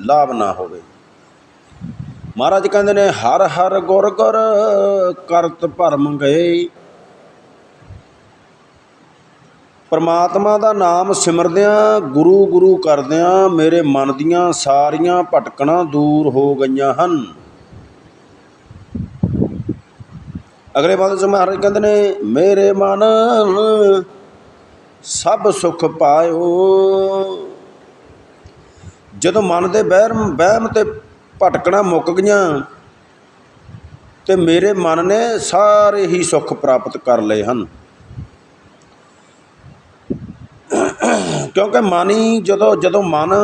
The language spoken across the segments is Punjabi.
ਲਾਭ ਨਾ ਹੋਵੇ। ਮਹਾਰਾਜ ਕਹਿੰਦੇ ਨੇ, ਹਰ ਹਰ ਗੁਰ ਗੁਰ ਕਰਤ ਭਰਮ ਗਏ। ਪਰਮਾਤਮਾ ਦਾ ਨਾਮ ਸਿਮਰਦਿਆਂ, ਗੁਰੂ ਗੁਰੂ ਕਰਦਿਆਂ, ਮੇਰੇ ਮਨ ਦੀਆਂ ਸਾਰੀਆਂ ਭਟਕਣਾ ਦੂਰ ਹੋ ਗਈਆਂ ਹਨ। ਅਗਲੇ ਬਾਦ ਚ ਮਹਾਰਾਜ ਕਹਿੰਦੇ ਨੇ, ਮੇਰੇ ਮਨ ਸਭ ਸੁਖ ਪਾਇਓ। ਜਦੋਂ ਮਨ ਦੇ ਬਹਿਰਮ ਵਹਿਮ ਤੇ ਭਟਕਣਾ ਮੁੱਕ ਗਈਆਂ, ਤੇ ਮੇਰੇ ਮਨ ਨੇ ਸਾਰੇ ਹੀ ਸੁੱਖ ਪ੍ਰਾਪਤ ਕਰ ਲਏ ਹਨ। ਕਿਉਂਕਿ ਮਨ ਹੀ ਜਦੋਂ ਜਦੋਂ ਮਨ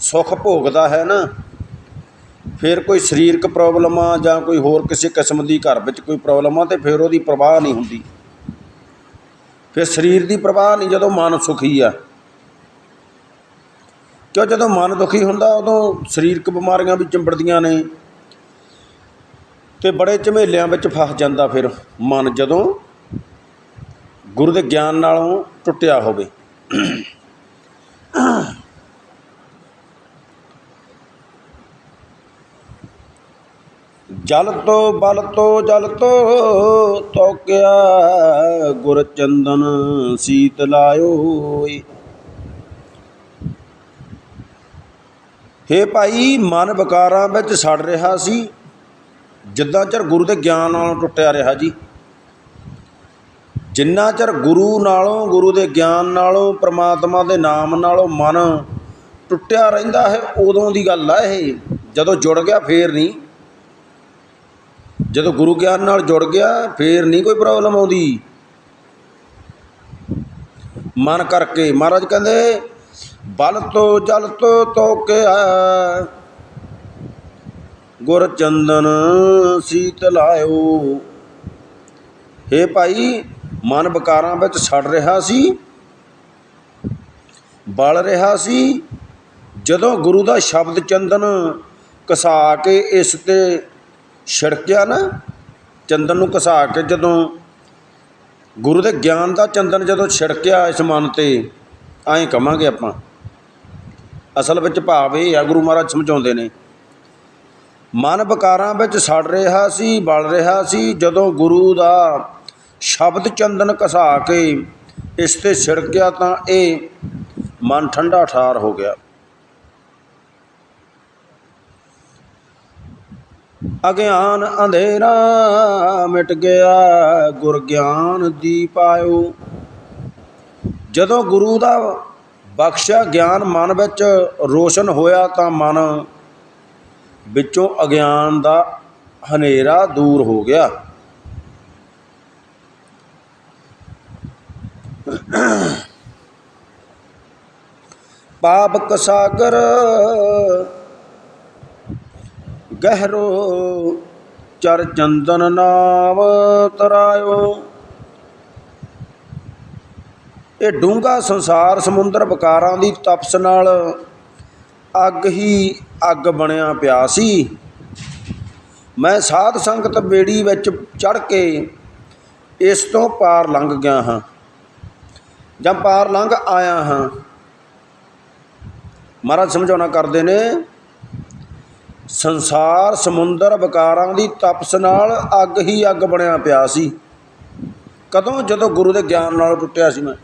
ਸੁੱਖ ਭੋਗਦਾ ਹੈ ਨਾ, ਫਿਰ ਕੋਈ ਸਰੀਰਕ ਪ੍ਰੋਬਲਮ ਆ ਜਾਂ ਕੋਈ ਹੋਰ ਕਿਸੇ ਕਿਸਮ ਦੀ ਘਰ ਵਿੱਚ ਕੋਈ ਪ੍ਰੋਬਲਮ ਆ ਤੇ ਫਿਰ ਉਹਦੀ ਪ੍ਰਵਾਹ ਨਹੀਂ ਹੁੰਦੀ। ਫਿਰ ਸਰੀਰ ਦੀ ਪ੍ਰਵਾਹ ਨਹੀਂ ਜਦੋਂ ਮਨ ਸੁਖੀ ਆ। ਕਿਉਂ ਜਦੋਂ ਮਨ ਦੁਖੀ ਹੁੰਦਾ, ਉਦੋਂ ਸਰੀਰਕ ਬਿਮਾਰੀਆਂ ਵੀ ਚਿੰਬੜਦੀਆਂ ਨੇ। ਅਤੇ ਬੜੇ ਝਮੇਲਿਆਂ ਵਿੱਚ ਫਸ ਜਾਂਦਾ ਫਿਰ ਮਨ ਜਦੋਂ ਗੁਰੂ ਦੇ ਗਿਆਨ ਨਾਲੋਂ ਟੁੱਟਿਆ ਹੋਵੇ। ਜਲ ਤੋ ਬਲ ਤੋ ਜਲ ਤੋ ਤੋਕਿਆ, ਗੁਰ ਚੰਦਨ ਸੀਤ ਲਾਇਓ ਹੇ ਭਾਈ, ਮਨ ਵਿਕਾਰਾਂ ਵਿੱਚ ਸੜ ਰਿਹਾ ਸੀ। ਜਿੱਦਾਂ ਚਿਰ ਗੁਰੂ ਦੇ ਗਿਆਨ ਨਾਲੋਂ ਟੁੱਟਿਆ ਰਿਹਾ ਜੀ। ਜਿੰਨਾ ਚਿਰ ਗੁਰੂ ਨਾਲੋਂ, ਗੁਰੂ ਦੇ ਗਿਆਨ ਨਾਲੋਂ, ਪ੍ਰਮਾਤਮਾ ਦੇ ਨਾਮ ਨਾਲੋਂ ਮਨ ਟੁੱਟਿਆ ਰਹਿੰਦਾ ਹੈ, ਉਦੋਂ ਦੀ ਗੱਲ ਆ ਇਹ। ਜਦੋਂ ਜੁੜ ਗਿਆ, ਫੇਰ ਨਹੀਂ। ਜਦੋਂ ਗੁਰੂ ਗਿਆਨ ਨਾਲ ਜੁੜ ਗਿਆ, ਫੇਰ ਨਹੀਂ ਕੋਈ ਪ੍ਰੋਬਲਮ ਆਉਂਦੀ। ਮਨ ਕਰਕੇ, ਮਹਾਰਾਜ ਕਹਿੰਦੇ ਬਲ ਤੋ ਜਲ ਤੋ ਤੋਕਿਆ। ਗੁਰ ਚੰਦਨ ਸੀਤ ਲਾਇਓ। ਹੇ ਭਾਈ, ਮਨ ਵਿਕਾਰਾਂ ਵਿੱਚ ਸੜ ਰਿਹਾ ਸੀ, ਬਲ ਰਿਹਾ ਸੀ, ਜਦੋਂ ਗੁਰੂ ਦਾ ਸ਼ਬਦ ਚੰਦਨ ਕਸਾ ਕੇ ਇਸ ਤੇ ਛਿੜਕਿਆ ਨਾ, ਚੰਦਨ ਨੂੰ ਕਸਾ ਕੇ ਜਦੋਂ ਗੁਰੂ ਦੇ ਗਿਆਨ ਦਾ ਚੰਦਨ ਜਦੋਂ ਛਿੜਕਿਆ ਇਸ ਮਨ ਤੇ ਐਂ ਕਵਾਂਗੇ ਆਪਾਂ। ਅਸਲ ਵਿੱਚ ਭਾਵ ਇਹ ਆ, ਗੁਰੂ ਮਹਾਰਾਜ ਸਮਝਾਉਂਦੇ ਨੇ, ਮਨ ਵਿਕਾਰਾਂ ਵਿੱਚ ਸੜ ਰਿਹਾ ਸੀ, ਬਲ ਰਿਹਾ ਸੀ, ਜਦੋਂ ਗੁਰੂ ਦਾ ਸ਼ਬਦ ਚੰਦਨ ਕਸਾ ਕੇ ਇਸ ਤੇ ਛਿੜਕਿਆ ਤਾਂ ਇਹ ਮਨ ਠੰਡਾ ਠਾਰ ਹੋ ਗਿਆ। ਅਗਿਆਨ ਅੰਧੇਰਾ ਮਿਟ ਗਿਆ, ਗੁਰ ਗਿਆਨ ਦੀਪ ਆਇਓ ਜਦੋਂ ਗੁਰੂ ਦਾ ਬਖਸ਼ਿਆ ਗਿਆਨ ਮਨ ਵਿੱਚ ਰੋਸ਼ਨ ਹੋਇਆ ਤਾਂ ਮਨ ਵਿੱਚੋਂ ਅਗਿਆਨ ਦਾ ਹਨੇਰਾ ਦੂਰ ਹੋ ਗਿਆ। ਪਾਪ ਕਸਾਗਰ ਗਹਿਰੋ ਚਰ ਚੰਦਨ ਨਾਮ ਤਰਾਇਓ। ਇਹ ਡੂੰਘਾ ਸੰਸਾਰ ਸਮੁੰਦਰ ਵਿਕਾਰਾਂ ਦੀ ਤਪਸ ਨਾਲ ਅੱਗ ਹੀ ਅੱਗ ਬਣਿਆ ਪਿਆ ਸੀ। ਮੈਂ ਸਾਧ ਸੰਗਤ ਬੇੜੀ ਵਿੱਚ ਚੜ ਕੇ ਇਸ ਤੋਂ ਪਾਰ ਲੰਘ ਗਿਆ ਹਾਂ ਜਾਂ ਪਾਰ ਲੰਘ ਆਇਆ ਹਾਂ। ਮਹਾਰਾਜ ਸਮਝਾਉਣਾ ਕਰਦੇ ਨੇ, ਸੰਸਾਰ ਸਮੁੰਦਰ ਵਿਕਾਰਾਂ ਦੀ ਤਪਸ ਨਾਲ ਅੱਗ ਹੀ ਅੱਗ ਬਣਿਆ ਪਿਆ ਸੀ। ਕਦੋਂ? ਜਦੋਂ ਗੁਰੂ ਦੇ ਗਿਆਨ ਨਾਲ ਟੁੱਟਿਆ ਸੀ ਮੈਂ।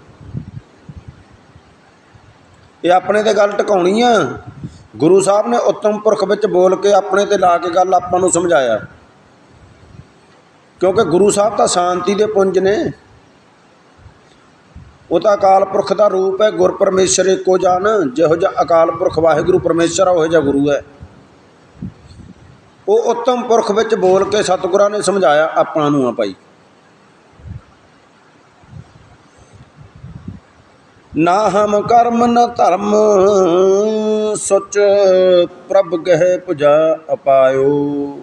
ਇਹ ਆਪਣੇ ਤੇ ਗੱਲ ਟਿਕਾਉਣੀ ਆ। ਗੁਰੂ ਸਾਹਿਬ ਨੇ ਉੱਤਮ ਪੁਰਖ ਵਿੱਚ ਬੋਲ ਕੇ ਆਪਣੇ ਤੇ ਲਾ ਕੇ ਗੱਲ ਆਪਾਂ ਨੂੰ ਸਮਝਾਇਆ। ਕਿਉਂਕਿ ਗੁਰੂ ਸਾਹਿਬ ਤਾਂ ਸ਼ਾਂਤੀ ਦੇ ਪੁੰਜ ਨੇ। ਉਹ ਤਾਂ ਅਕਾਲ ਪੁਰਖ ਦਾ ਰੂਪ ਹੈ, ਗੁਰ ਪਰਮੇਸ਼ਰ ਇੱਕੋ ਜਾਨ, ਜਿਹੋ ਜਿਹਾ ਅਕਾਲ ਪੁਰਖ ਵਾਹਿਗੁਰੂ ਪਰਮੇਸ਼ਰ ਆ, ਉਹ ਜਿਹਾ ਗੁਰੂ ਹੈ। ਉਹ ਉੱਤਮ ਪੁਰਖ ਵਿੱਚ ਬੋਲ ਕੇ ਸਤਿਗੁਰਾਂ ਨੇ ਸਮਝਾਇਆ ਆਪਾਂ ਨੂੰ ਆ ਭਾਈ। ਨਾ ਹਮ ਕਰਮ, ਨ ਧਰਮ, ਸੁਚ ਪ੍ਰਭ ਗਹਿ ਪੁਜਾ ਅਪਾਇਓ।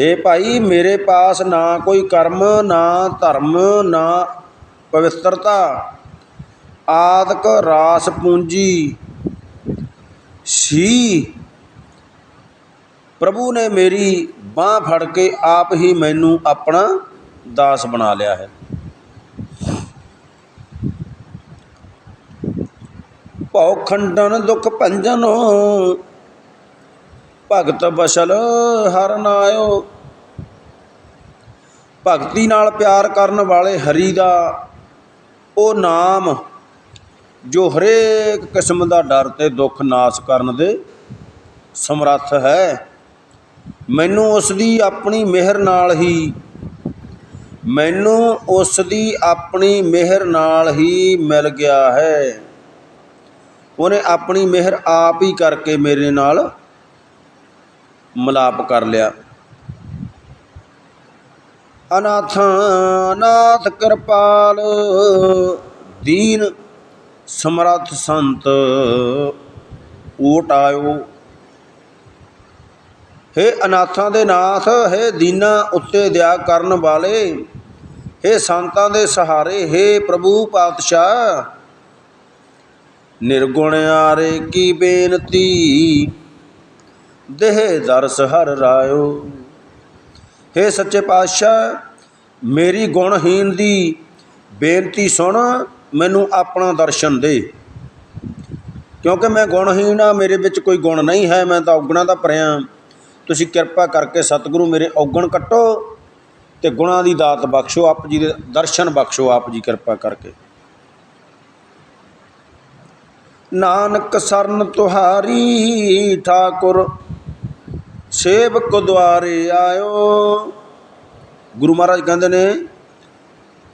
ਏ ਭਾਈ, ਮੇਰੇ ਪਾਸ ਨਾ ਕੋਈ ਕਰਮ, ਨਾ ਧਰਮ, ਨਾ ਪਵਿੱਤਰਤਾ। ਆਦਿਕ ਰਾਸ ਪੂੰਜੀ। ਸੀ ਪ੍ਰਭੂ ਨੇ ਮੇਰੀ ਬਾਹ ਫੜ ਕੇ ਆਪ ਹੀ ਮੈਨੂੰ ਆਪਣਾ ਦਾਸ ਬਣਾ ਲਿਆ ਹੈ। ਭਉ ਖੰਡਨ ਦੁਖ ਭੰਜਨ। ਭਗਤ ਬਸਲ ਹਰ ਨਾਇਓ। ਭਗਤੀ ਨਾਲ ਪਿਆਰ ਕਰਨ ਵਾਲੇ ਹਰੀ ਦਾ ਉਹ ਨਾਮ, ਜੋ ਹਰੇਕ ਕਿਸਮ ਦਾ ਡਰ ਤੇ ਦੁੱਖ ਨਾਸ ਕਰਨ ਦੇ ਸਮਰੱਥ ਹੈ। ਮੈਨੂੰ ਉਸ ਦੀ ਆਪਣੀ ਮਿਹਰ ਨਾਲ ਹੀ, ਮੈਨੂੰ ਉਸ ਦੀ ਆਪਣੀ ਮਿਹਰ ਨਾਲ ਹੀ ਮਿਲ ਗਿਆ ਹੈ। ਉਹਨੇ ਆਪਣੀ ਮਿਹਰ ਆਪ ਹੀ ਕਰਕੇ ਮੇਰੇ ਨਾਲ ਮਲਾਪ ਕਰ ਲਿਆ। ਅਨਾਥਾਂ ਨਾਥ ਕਿਰਪਾਲ, ਦੀਨ ਸਮਰੱਥ ਸੰਤ ਓਟ ਆਇਓ। ਹੇ ਅਨਾਥਾਂ ਦੇ ਨਾਥ, ਹੇ ਦੀਨਾ ਉੱਤੇ ਦਇਆ ਕਰਨ ਵਾਲੇ, ਹੇ ਸੰਤਾਂ ਦੇ ਸਹਾਰੇ, ਹੇ ਪ੍ਰਭੂ ਪਾਤਸ਼ਾਹ ਨਿਰਗੁਣ ਆਰੇ ਕੀ ਬੇਨਤੀ? ਦੇਹ ਦਰਸ ਹਰ ਰਾਇਓ। ਹੇ ਸੱਚੇ ਪਾਤਸ਼ਾਹ, ਮੇਰੀ ਗੁਣਹੀਨ ਦੀ ਬੇਨਤੀ ਸੁਣ, ਮੈਨੂੰ ਆਪਣਾ ਦਰਸ਼ਨ ਦੇ। ਕਿਉਂਕਿ ਮੈਂ ਗੁਣਹੀਨ ਆ, ਮੇਰੇ ਵਿੱਚ ਕੋਈ ਗੁਣ ਨਹੀਂ ਹੈ, ਮੈਂ ਤਾਂ ਔਗਣਾ ਦਾ ਭਰਿਆ। ਤੁਸੀਂ ਕਿਰਪਾ ਕਰਕੇ ਸਤਿਗੁਰੂ ਮੇਰੇ ਔਗਣ ਕੱਟੋ ਤੇ ਗੁਣਾਂ ਦੀ ਦਾਤ ਬਖਸ਼ੋ, ਆਪ ਜੀ ਦੇ ਦਰਸ਼ਨ ਬਖਸ਼ੋ, ਆਪ ਜੀ ਕਿਰਪਾ ਕਰਕੇ। ਨਾਨਕ ਸਰਨ ਤੁਹਾਰੀ ਠਾਕੁਰ, ਸੇਵਕ ਦੁਆਰੇ ਆਇਓ। ਗੁਰੂ ਮਹਾਰਾਜ ਕਹਿੰਦੇ ਨੇ,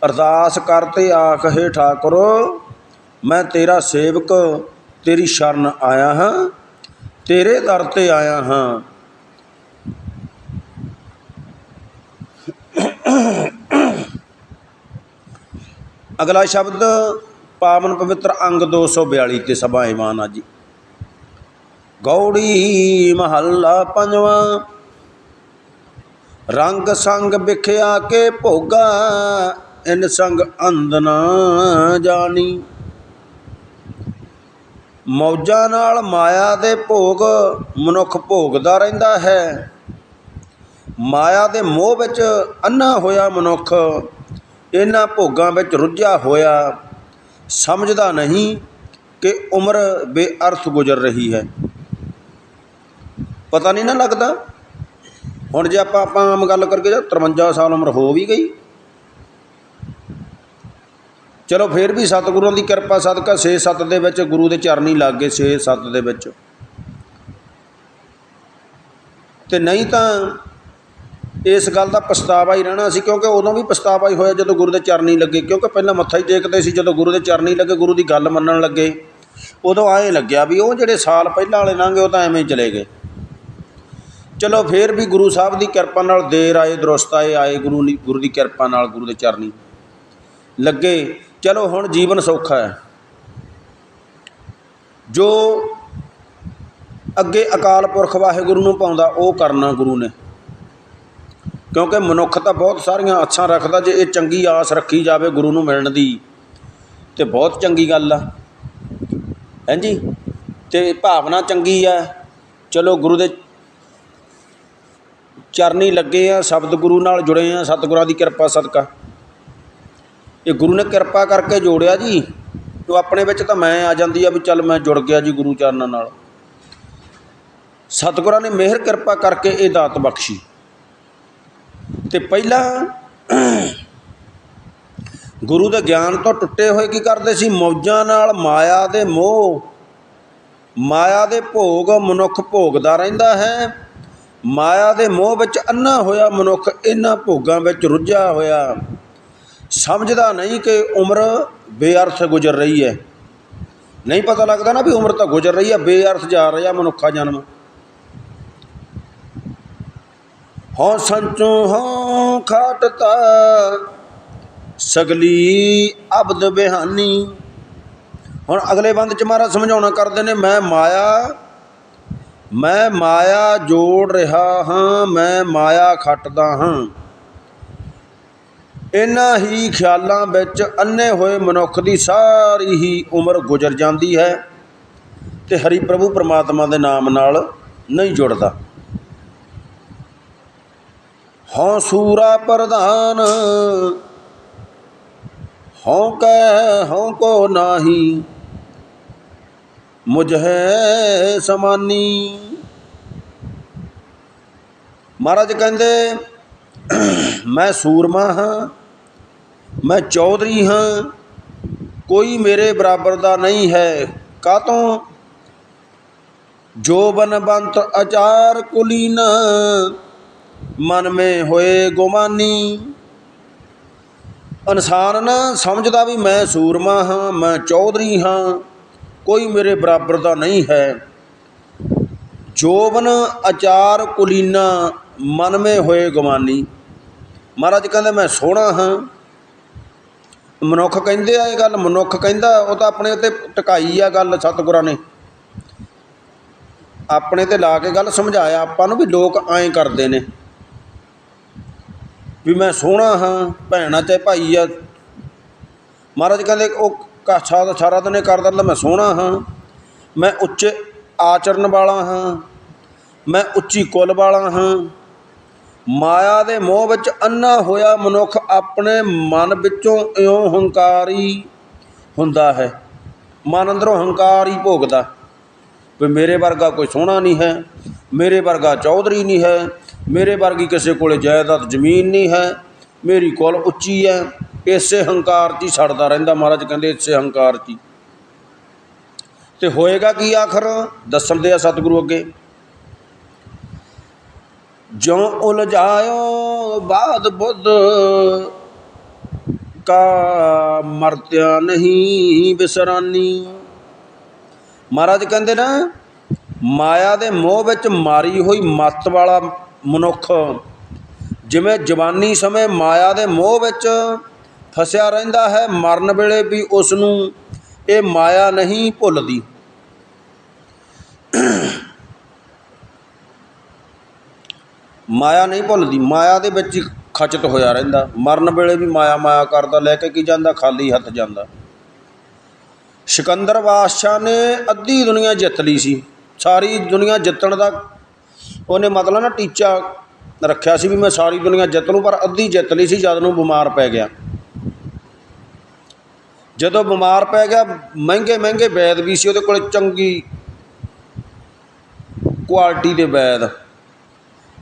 ਅਰਦਾਸ ਕਰਤੇ ਆਖੇ ਠਾਕੁਰ, ਮੈਂ ਤੇਰਾ ਸੇਵਕ, ਤੇਰੀ ਸ਼ਰਨ ਆਇਆ ਹਾਂ, ਤੇਰੇ ਦਰ ਤੇ ਆਇਆ ਹਾਂ। ਅਗਲਾ ਸ਼ਬਦ ਪਾਵਨ ਪਵਿੱਤਰ ਅੰਗ 242 ਤੇ ਸਭਾ ਇਮਾਨ ਆ ਜੀ। ਗੌੜੀ ਮਹੱਲਾ ਪੰਜਵਾਂ। ਰੰਗ ਸੰਗ ਵਿਖਿਆ ਕੇ ਭੋਗਾ, ਇਨ ਸੰਗ ਅੰਧ ਨਾ ਜਾਣੀ। ਮੌਜਾਂ ਨਾਲ ਮਾਇਆ ਦੇ ਭੋਗ, ਮਨੁੱਖ ਭੋਗਦਾ ਰਹਿੰਦਾ ਹੈ। ਮਾਇਆ ਦੇ ਮੋਹ ਵਿੱਚ ਅੰਨਾ ਹੋਇਆ ਮਨੁੱਖ, ਇਹਨਾਂ ਭੋਗਾਂ ਵਿੱਚ ਰੁੱਝਿਆ ਹੋਇਆ। ਸਮਝਦਾ ਨਹੀਂ ਕਿ ਉਮਰ ਬੇਅਰਥ ਗੁਜ਼ਰ ਰਹੀ ਹੈ। ਪਤਾ ਨਹੀਂ ਨਾ ਲੱਗਦਾ। ਹੁਣ ਜੇ ਆਪਾਂ ਆਪਾਂ ਆਮ ਗੱਲ ਕਰਕੇ ਜਾਂ 53 ਸਾਲ ਉਮਰ ਹੋ ਵੀ ਗਈ। ਚਲੋ ਫਿਰ ਵੀ ਸਤਿਗੁਰਾਂ ਦੀ ਕਿਰਪਾ, ਸਦਕਾ 6-7 ਦੇ ਵਿੱਚ ਗੁਰੂ ਦੇ ਚਰਨੀ ਲੱਗ ਗਏ 6-7 ਦੇ ਵਿੱਚ। ਤੇ ਨਹੀਂ ਤਾਂ ਇਸ ਗੱਲ ਦਾ ਪਛਤਾਵਾ ਹੀ ਰਹਿਣਾ ਸੀ, ਕਿਉਂਕਿ ਉਦੋਂ ਵੀ ਪਛਤਾਵਾ ਹੀ ਹੋਇਆ ਜਦੋਂ ਗੁਰੂ ਦੇ ਚਰਨੀ ਲੱਗੇ, ਕਿਉਂਕਿ ਪਹਿਲਾਂ ਮੱਥਾ ਹੀ ਟੇਕਦੇ ਸੀ, ਜਦੋਂ ਗੁਰੂ ਦੇ ਚਰਨੀ ਲੱਗੇ, ਗੁਰੂ ਦੀ ਗੱਲ ਮੰਨਣ ਲੱਗੇ। ਉਦੋਂ ਐਂ ਲੱਗਿਆ ਵੀ ਉਹ ਜਿਹੜੇ ਸਾਲ ਪਹਿਲਾਂ ਵਾਲੇ ਲੰਘੇ ਉਹ ਤਾਂ ਐਵੇਂ ਹੀ ਚਲੇ ਗਏ। ਚਲੋ ਫੇਰ ਵੀ ਗੁਰੂ ਸਾਹਿਬ ਦੀ ਕਿਰਪਾ ਨਾਲ ਦੇਰ ਆਏ, ਦਰੁਸਤ ਆਏ ਆਏ ਗੁਰੂ ਦੀ ਗੁਰੂ ਦੀ ਕਿਰਪਾ ਨਾਲ ਗੁਰੂ ਦੇ ਚਰਨੀ ਲੱਗੇ। ਚਲੋ ਹੁਣ ਜੀਵਨ ਸੌਖਾ ਹੈ। ਜੋ ਅੱਗੇ ਅਕਾਲ ਪੁਰਖ ਵਾਹਿਗੁਰੂ ਨੂੰ ਪਾਉਂਦਾ, ਉਹ ਕਰਨਾ ਗੁਰੂ ਨੇ। ਕਿਉਂਕਿ ਮਨੁੱਖ ਤਾਂ ਬਹੁਤ ਸਾਰੀਆਂ ਆਸਾਂ ਰੱਖਦਾ ਜੇ ਇਹ ਚੰਗੀ ਆਸ ਰੱਖੀ ਜਾਵੇ ਗੁਰੂ ਨੂੰ ਮਿਲਣ ਦੀ। ਤੇ ਬਹੁਤ ਚੰਗੀ ਗੱਲ ਆ। ਹਾਂਜੀ ਤੇ ਭਾਵਨਾ ਚੰਗੀ ਆ। ਚਲੋ ਗੁਰੂ ਦੇ ਚਰਨੀ ਲੱਗੇ ਆ ਸ਼ਬਦ ਗੁਰੂ ਨਾਲ ਜੁੜੇ ਆ, ਸਤਿਗੁਰਾਂ ਦੀ ਕਿਰਪਾ, ਸਦਕਾ। ਇਹ ਗੁਰੂ ਨੇ ਕਿਰਪਾ ਕਰਕੇ ਜੋੜਿਆ ਜੀ। ਤੋ ਆਪਣੇ ਵਿੱਚ ਤਾਂ ਮੈਂ ਆ ਜਾਂਦੀ ਆ ਵੀ ਚੱਲ ਮੈਂ ਜੁੜ ਗਿਆ ਜੀ ਗੁਰੂ ਚਰਨਾਂ ਨਾਲ। ਸਤਿਗੁਰਾਂ ਨੇ ਮਿਹਰ ਕਿਰਪਾ ਕਰਕੇ ਇਹ ਦਾਤ ਬਖਸ਼ੀ। ਤੇ ਪਹਿਲਾਂ ਗੁਰੂ ਦੇ ਗਿਆਨ ਤੋਂ ਟੁੱਟੇ ਹੋਏ ਕੀ ਕਰਦੇ ਸੀ? ਮੌਜਾਂ ਨਾਲ ਮਾਇਆ ਦੇ ਮੋਹ, ਮਾਇਆ ਦੇ ਭੋਗ ਮਨੁੱਖ ਭੋਗਦਾ ਰਹਿੰਦਾ ਹੈ। ਮਾਇਆ ਦੇ ਮੋਹ ਵਿੱਚ ਅੰਨਾ ਹੋਇਆ ਮਨੁੱਖ, ਇਹਨਾਂ ਭੋਗਾਂ ਵਿੱਚ ਰੁੱਝਿਆ ਹੋਇਆ। ਸਮਝਦਾ ਨਹੀਂ ਕਿ ਉਮਰ ਬੇਅਰਥ ਗੁਜ਼ਰ ਰਹੀ ਹੈ। ਨਹੀਂ ਪਤਾ ਲੱਗਦਾ ਨਾ ਵੀ ਉਮਰ ਤਾਂ ਗੁਜ਼ਰ ਰਹੀ ਹੈ, ਬੇਅਰਥ ਜਾ ਰਿਹਾ ਮਨੁੱਖਾ ਜਨਮ। ਹਉ ਸੰਚੂ ਹਉ ਖਾਟਤਾ, ਸਗਲੀ ਅਬਦ ਬਿਹਾਨੀ। ਹੁਣ ਅਗਲੇ ਬੰਦ ਚ ਮਹਾਰਾਜ ਸਮਝਾਉਣਾ ਕਰਦੇ ਨੇ, ਮੈਂ ਮਾਇਆ ਮੈਂ ਮਾਇਆ ਜੋੜ ਰਿਹਾ ਹਾਂ, ਮੈਂ ਮਾਇਆ ਖੱਟਦਾ ਹਾਂ। ਇਨ੍ਹਾਂ ਹੀ ਖਿਆਲਾਂ ਵਿੱਚ ਅੰਨੇ ਹੋਏ ਮਨੁੱਖ ਦੀ ਸਾਰੀ ਹੀ ਉਮਰ ਗੁਜ਼ਰ ਜਾਂਦੀ ਹੈ ਤੇ ਹਰੀ ਪ੍ਰਭੂ ਪਰਮਾਤਮਾ ਦੇ ਨਾਮ ਨਾਲ ਨਹੀਂ ਜੁੜਦਾ। ਹਉ ਸੂਰਾ ਪ੍ਰਧਾਨ, ਹਉ ਕੈ ਹਉ ਕੋ ਨਾਹੀ, ਮੁਝ ਹੈ ਸਮਾਨੀ। ਮਹਾਰਾਜ ਕਹਿੰਦੇ, ਮੈਂ ਸੂਰਮਾ ਹਾਂ, ਮੈਂ ਚੌਧਰੀ ਹਾਂ, ਕੋਈ ਮੇਰੇ ਬਰਾਬਰ ਦਾ ਨਹੀਂ ਹੈ। ਕਾਤੋਂ ਜੋ ਬਨਵੰਤ ਅਚਾਰ ਕੁਲੀਨ ਮਨ ਮੇ ਹੋਏ ਗੁਮਾਨੀ। ਇਨਸਾਨ ਨਾ ਸਮਝਦਾ ਵੀ ਮੈਂ ਸੂਰਮਾ ਹਾਂ, ਮੈਂ ਚੌਧਰੀ ਹਾਂ, ਕੋਈ ਮੇਰੇ ਬਰਾਬਰ ਦਾ ਨਹੀਂ ਹੈ। ਜੋਬਨ ਅਚਾਰ ਕੁਲੀਨਾ, ਮਨ ਮੇ ਹੋਏ ਗੁਮਾਨੀ। ਮਹਾਰਾਜ ਕਹਿੰਦੇ, ਮੈਂ ਸੋਹਣਾ ਹਾਂ। ਮਨੁੱਖ ਕਹਿੰਦੇ ਆ ਇਹ ਗੱਲ, ਮਨੁੱਖ ਕਹਿੰਦਾ, ਉਹ ਤਾਂ ਆਪਣੇ ਉੱਤੇ ਟਿਕਾਈ ਆ ਗੱਲ ਸਤਿਗੁਰਾਂ ਨੇ। ਆਪਣੇ ਤੇ ਲਾ ਕੇ ਗੱਲ ਸਮਝਾਇਆ ਆਪਾਂ ਨੂੰ ਵੀ ਲੋਕ ਐਂ ਕਰਦੇ ਨੇ। ਵੀ ਮੈਂ ਸੋਹਣਾ ਹਾਂ, ਭੈਣ ਆ ਚਾਹੇ ਭਾਈ ਆ। ਮਹਾਰਾਜ ਕਹਿੰਦੇ, ਉਹ ਕਾਛਾ ਦਾ ਸਾਰਾ ਦਿਨ ਇਹ ਕਰਦਾ ਰਹਿੰਦਾ, ਮੈਂ ਸੋਹਣਾ ਹਾਂ। ਮੈਂ ਉੱਚੇ ਆਚਰਨ ਵਾਲਾ ਹਾਂ। ਮੈਂ ਉੱਚੀ ਕੁੱਲ ਵਾਲਾ ਹਾਂ। ਮਾਇਆ ਦੇ ਮੋਹ ਵਿੱਚ ਅੰਨਾ ਹੋਇਆ ਮਨੁੱਖ ਆਪਣੇ ਮਨ ਵਿੱਚੋਂ ਇਉਂ ਹੰਕਾਰੀ ਹੁੰਦਾ ਹੈ। ਮਨ ਅੰਦਰੋਂ ਹੰਕਾਰ ਹੀ ਭੋਗਦਾ। ਵੀ ਮੇਰੇ ਵਰਗਾ ਕੋਈ ਸੋਹਣਾ ਨਹੀਂ ਹੈ। ਮੇਰੇ ਵਰਗਾ ਚੌਧਰੀ ਨਹੀਂ ਹੈ, ਮੇਰੇ ਵਰਗੀ ਕਿਸੇ ਕੋਲ ਜਾਇਦਾਦ ਜ਼ਮੀਨ ਨਹੀਂ ਹੈ, ਮੇਰੀ ਕੁੱਲ ਉੱਚੀ ਹੈ। ਇਸੇ ਹੰਕਾਰ 'ਚ ਹੀ ਸੜਦਾ ਰਹਿੰਦਾ ਮਹਾਰਾਜ, ਕਹਿੰਦੇ ਇਸੇ ਹੰਕਾਰ 'ਚ ਹੀ। ਤੇ ਹੋਏਗਾ ਕੀ ਆਖਰ? ਦੱਸਣ ਦੇ ਆ ਸਤਿਗੁਰੂ ਅੱਗੇ। ਜਿਉ ਉਲਝਾਇਓ ਬਾਦ ਬੁੱਧ, ਕਾ ਮਰਤਿਆ ਨਹੀਂ ਬਿਸਰਾਨੀ। ਮਹਾਰਾਜ ਕਹਿੰਦੇ ਨਾ ਮਾਇਆ ਦੇ ਮੋਹ ਵਿੱਚ ਮਾਰੀ ਹੋਈ ਮੱਤ ਵਾਲਾ ਮਨੁੱਖ ਜਿਵੇਂ ਜਵਾਨੀ ਸਮੇਂ ਮਾਇਆ ਦੇ ਮੋਹ ਵਿੱਚ ਫਸਿਆ ਰਹਿੰਦਾ ਹੈ, ਮਰਨ ਵੇਲੇ ਵੀ ਉਸ ਨੂੰ ਇਹ ਮਾਇਆ ਨਹੀਂ ਭੁੱਲਦੀ। ਮਾਇਆ ਨਹੀਂ ਭੁੱਲਦੀ, ਮਾਇਆ ਦੇ ਵਿੱਚ ਹੀ ਖਚਤ ਹੋਇਆ ਰਹਿੰਦਾ। ਮਰਨ ਵੇਲੇ ਵੀ ਮਾਇਆ ਮਾਇਆ ਕਰਦਾ, ਲੈ ਕੇ ਕੀ ਜਾਂਦਾ? ਖਾਲੀ ਹੱਥ ਜਾਂਦਾ। ਸਿਕੰਦਰ ਬਾਦਸ਼ਾਹ ਨੇ ਅੱਧੀ ਦੁਨੀਆ ਜਿੱਤ ਲਈ ਸੀ। ਸਾਰੀ ਦੁਨੀਆ ਜਿੱਤਣ ਦਾ ਉਹਨੇ ਮਤਲਬ ਨਾ ਟੀਚਾ ਰੱਖਿਆ ਸੀ ਵੀ ਮੈਂ ਸਾਰੀ ਦੁਨੀਆ ਜਿੱਤ ਲੂੰ, ਪਰ ਅੱਧੀ ਜਿੱਤ ਲਈ ਸੀ ਜਦ ਨੂੰ ਬਿਮਾਰ ਪੈ ਗਿਆ। ਜਦੋਂ ਬਿਮਾਰ ਪੈ ਗਿਆ, ਮਹਿੰਗੇ ਮਹਿੰਗੇ ਵੈਦ ਵੀ ਸੀ, ਉਹਦੇ ਕੋਲ ਚੰਗੀ ਕੁਆਲਿਟੀ ਦੇ ਵੈਦ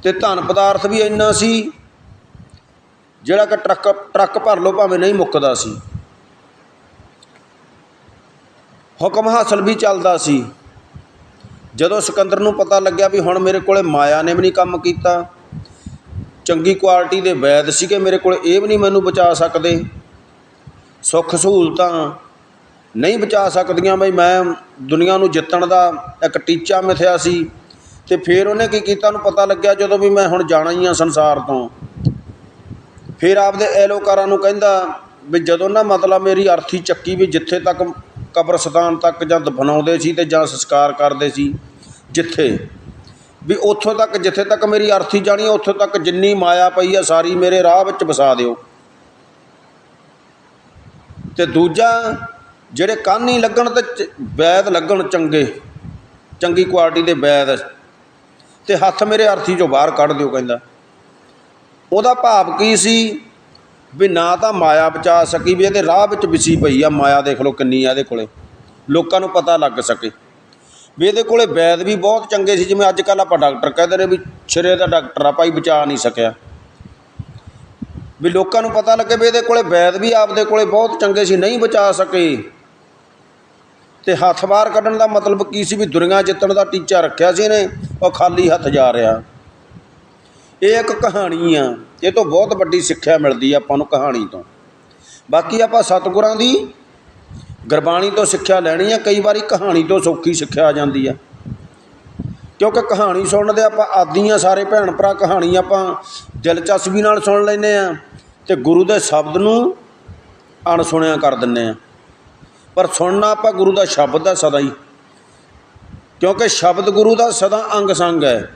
ਤੇ ਧਨ ਪਦਾਰਥ ਵੀ ਇੰਨਾ ਸੀ, ਜਿਹੜਾ ਕਿ ਟਰੱਕ ਟਰੱਕ ਭਰ ਲਓ ਭਾਵੇਂ ਨਹੀਂ ਮੁੱਕਦਾ ਸੀ। ਹੁਕਮ ਹਾਸਲ ਵੀ ਚੱਲਦਾ ਸੀ। ਜਦੋਂ ਸਿਕੰਦਰ ਨੂੰ ਪਤਾ ਲੱਗਿਆ ਵੀ ਹੁਣ ਮੇਰੇ ਕੋਲ ਮਾਇਆ ਨੇ ਵੀ ਨਹੀਂ ਕੰਮ ਕੀਤਾ, ਚੰਗੀ ਕੁਆਲਿਟੀ ਦੇ ਵੈਦ ਸੀਗੇ ਮੇਰੇ ਕੋਲ, ਇਹ ਵੀ ਨਹੀਂ ਮੈਨੂੰ ਬਚਾ ਸਕਦੇ। ਸੁੱਖ ਸਹੂਲਤਾਂ ਨਹੀਂ ਬਚਾ ਸਕਦੀਆਂ ਬਈ, ਮੈਂ ਦੁਨੀਆ ਨੂੰ ਜਿੱਤਣ ਦਾ ਇੱਕ ਟੀਚਾ ਮਿਥਿਆ ਸੀ। ਤੇ ਫਿਰ ਉਹਨੇ ਕੀ ਕੀਤਾ? ਉਹਨੂੰ ਪਤਾ ਲੱਗਿਆ ਜਦੋਂ ਵੀ ਮੈਂ ਹੁਣ ਜਾਣਾ ਹੀ ਆ ਸੰਸਾਰ ਤੋਂ। ਫਿਰ ਆਪਦੇ ਐਲੋਕਾਰਾਂ ਨੂੰ ਕਹਿੰਦਾ ਵੀ ਜਦੋਂ ਨਾ ਮਤਲਬ ਮੇਰੀ ਅਰਥੀ ਚੱਕੀ ਵੀ ਜਿੱਥੇ ਤੱਕ ਕਬਰਸਤਾਨ ਤੱਕ ਜਾਂ ਦਫਨਾਉਂਦੇ ਸੀ ਤੇ ਜਾਂ ਸੰਸਕਾਰ ਕਰਦੇ ਸੀ, ਜਿੱਥੇ ਵੀ ਉੱਥੋਂ ਤੱਕ, ਜਿੱਥੇ ਤੱਕ ਮੇਰੀ ਅਰਥੀ ਜਾਣੀ, ਉੱਥੋਂ ਤੱਕ ਜਿੰਨੀ ਮਾਇਆ ਪਈ ਆ, ਸਾਰੀ ਮੇਰੇ ਰਾਹ ਵਿੱਚ ਵਸਾ ਦਿਓ। ਤੇ ਦੂਜਾ, ਜਿਹੜੇ ਕਾਨੀ ਲੱਗਣ ਤੇ ਚ- ਵੈਦ ਲੱਗਣ ਚੰਗੇ, ਚੰਗੀ ਕੁਆਲਿਟੀ ਦੇ ਵੈਦ, ਤੇ ਹੱਥ ਮੇਰੇ ਅਰਥੀ ਚੋਂ ਬਾਹਰ ਕੱਢ ਦਿਓ ਕਹਿੰਦਾ। ਉਹਦਾ ਭਾਵ ਕੀ ਸੀ? ਵੀ ਨਾ ਤਾਂ ਮਾਇਆ ਬਚਾ ਸਕੀ ਵੀ ਇਹਦੇ ਰਾਹ ਵਿੱਚ ਵਿਸੀ ਪਈ ਆ, ਮਾਇਆ ਦੇਖ ਲਓ ਕਿੰਨੀ ਆ ਇਹਦੇ ਕੋਲੇ। ਲੋਕਾਂ ਨੂੰ ਪਤਾ ਲੱਗ ਸਕੇ। ਵੀ ਇਹਦੇ ਕੋਲੇ ਵੈਦ ਵੀ ਬਹੁਤ ਚੰਗੇ ਸੀ, ਜਿਵੇਂ ਅੱਜ ਕੱਲ੍ਹ ਆਪਾਂ ਡਾਕਟਰ ਕਹਿੰਦੇ ਨੇ ਵੀ ਸਿਰੇ ਦਾ ਡਾਕਟਰ ਆ, ਭਾਈ ਬਚਾ ਨਹੀਂ ਸਕਿਆ। ਵੀ ਲੋਕਾਂ ਨੂੰ ਪਤਾ ਲੱਗੇ ਵੀ ਇਹਦੇ ਕੋਲੇ ਵੈਦ ਵੀ ਆਪਦੇ ਕੋਲੇ ਬਹੁਤ ਚੰਗੇ ਸੀ, ਨਹੀਂ ਬਚਾ ਸਕੇ। ਤੇ ਹੱਥ ਬਾਹਰ ਕੱਢਣ ਦਾ ਮਤਲਬ ਕੀ ਸੀ ਵੀ ਦੁਨੀਆ ਜਿੱਤਣ ਦਾ ਟੀਚਾ ਰੱਖਿਆ ਸੀ ਇਹਨੇ, ਉਹ ਖਾਲੀ ਹੱਥ ਜਾ ਰਿਹਾ। ਇਹ ਇੱਕ ਕਹਾਣੀ ਆ। ਇਹ ਤੋਂ ਬਹੁਤ ਵੱਡੀ ਸਿੱਖਿਆ ਮਿਲਦੀ ਆ ਆਪਾਂ ਨੂੰ ਕਹਾਣੀ ਤੋਂ। ਬਾਕੀ ਆਪਾਂ ਸਤਿਗੁਰਾਂ ਦੀ ਗੁਰਬਾਣੀ ਤੋਂ ਸਿੱਖਿਆ ਲੈਣੀ ਆ, ਕਈ ਵਾਰੀ ਕਹਾਣੀ ਤੋਂ ਸੌਖੀ ਸਿੱਖਿਆ ਆ ਜਾਂਦੀ ਆ। ਕਿਉਂਕਿ ਕਹਾਣੀ ਸੁਣਨ ਦੇ ਆਪਾਂ ਆਦੀ ਆ ਸਾਰੇ ਭੈਣ ਭਰਾ ਕਹਾਣੀ ਆਪਾਂ ਦਿਲਚਸਪੀ ਨਾਲ ਸੁਣ ਲੈਂਦੇ ਆ ਤੇ ਗੁਰੂ ਦੇ ਸ਼ਬਦ ਨੂੰ ਅਣਸੁਣਿਆ ਕਰ ਦਿੰਨੇ ਆ। ਪਰ ਸੁਣਨਾ ਆਪਾਂ ਗੁਰੂ ਦਾ ਸ਼ਬਦ ਦਾ ਸਦਾ ਹੀ। ਕਿਉਂਕਿ ਸ਼ਬਦ ਗੁਰੂ ਦਾ ਸਦਾ ਅੰਗ ਸੰਗ ਹੈ।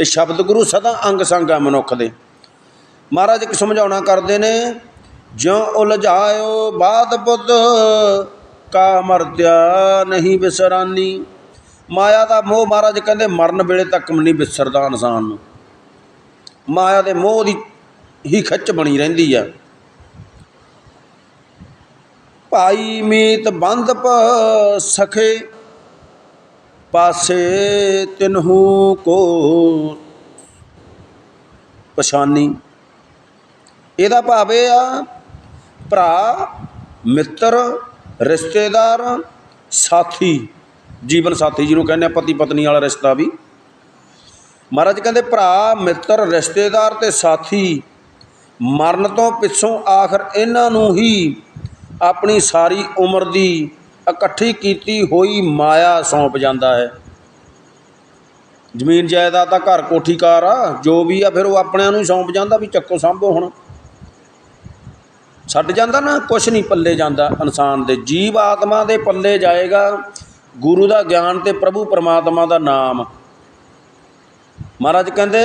ਇਹ ਸ਼ਬਦ ਗੁਰੂ ਸਦਾ ਅੰਗ ਸੰਗ ਹੈ ਮਨੁੱਖ ਦੇ। ਮਹਾਰਾਜ ਇੱਕ ਸਮਝਾਉਣਾ ਕਰਦੇ ਨੇ, ਜਿਉ ਉਲਝਾਇਓ ਬਾਦ ਬੁੱਧ, ਕਾ ਮਰਤਿਆ ਨਹੀਂ ਵਿਸਰਾਨੀ ਮਾਇਆ ਦਾ ਮੋਹ ਮਹਾਰਾਜ ਕਹਿੰਦੇ ਮਰਨ ਵੇਲੇ ਤੱਕ ਨਹੀਂ ਵਿਸਰਦਾ ਇਨਸਾਨ ਨੂੰ। ਮਾਇਆ ਦੇ ਮੋਹ ਦੀ ਹੀ ਖਿੱਚ ਬਣੀ ਰਹਿੰਦੀ ਆ। ਭਾਈ ਮੀਤ ਬੰਦ ਪ ਸਖੇ ਪਾਸੇ ਤਿਨਹੂ ਕੋ ਪਛਾਨੀ। ਇਹਦਾ ਭਾਵ ਇਹ ਆ, ਭਰਾ, ਮਿੱਤਰ, ਰਿਸ਼ਤੇਦਾਰ, ਸਾਥੀ। ਜੀਵਨ ਸਾਥੀ ਜਿਹਨੂੰ ਕਹਿੰਦੇ ਆ, ਪਤੀ ਪਤਨੀ ਵਾਲਾ ਰਿਸ਼ਤਾ ਵੀ। ਮਹਾਰਾਜ ਕਹਿੰਦੇ, ਭਰਾ, ਮਿੱਤਰ, ਰਿਸ਼ਤੇਦਾਰ ਤੇ ਸਾਥੀ, ਮਰਨ ਤੋਂ ਪਿੱਛੋਂ ਆਖਰ ਇਹਨਾਂ ਨੂੰ ਹੀ ਆਪਣੀ ਸਾਰੀ ਉਮਰ ਦੀ ਇਕੱਠੀ ਕੀਤੀ ਹੋਈ ਮਾਇਆ ਸੌਂਪ ਜਾਂਦਾ ਹੈ। ਜ਼ਮੀਨ ਜਾਇਦਾਦ ਦਾ ਘਰ ਕੋਠੀ ਕਾਰ ਆ, ਜੋ ਵੀ ਆ, ਫਿਰ ਉਹ ਆਪਣਿਆਂ ਨੂੰ ਹੀ ਸੌਂਪ ਜਾਂਦਾ ਵੀ ਚੱਕੋ ਸੰਭੋ ਹੁਣ। ਛੱਡ ਜਾਂਦਾ ਨਾ, ਕੁਛ ਨਹੀਂ ਪੱਲੇ ਜਾਂਦਾ ਇਨਸਾਨ ਦੇ। ਜੀਵ ਆਤਮਾ ਦੇ ਪੱਲੇ ਜਾਏਗਾ, ਗੁਰੂ ਦਾ ਗਿਆਨ ਤੇ ਪ੍ਰਭੂ ਪਰਮਾਤਮਾ ਦਾ ਨਾਮ। ਮਹਾਰਾਜ ਕਹਿੰਦੇ,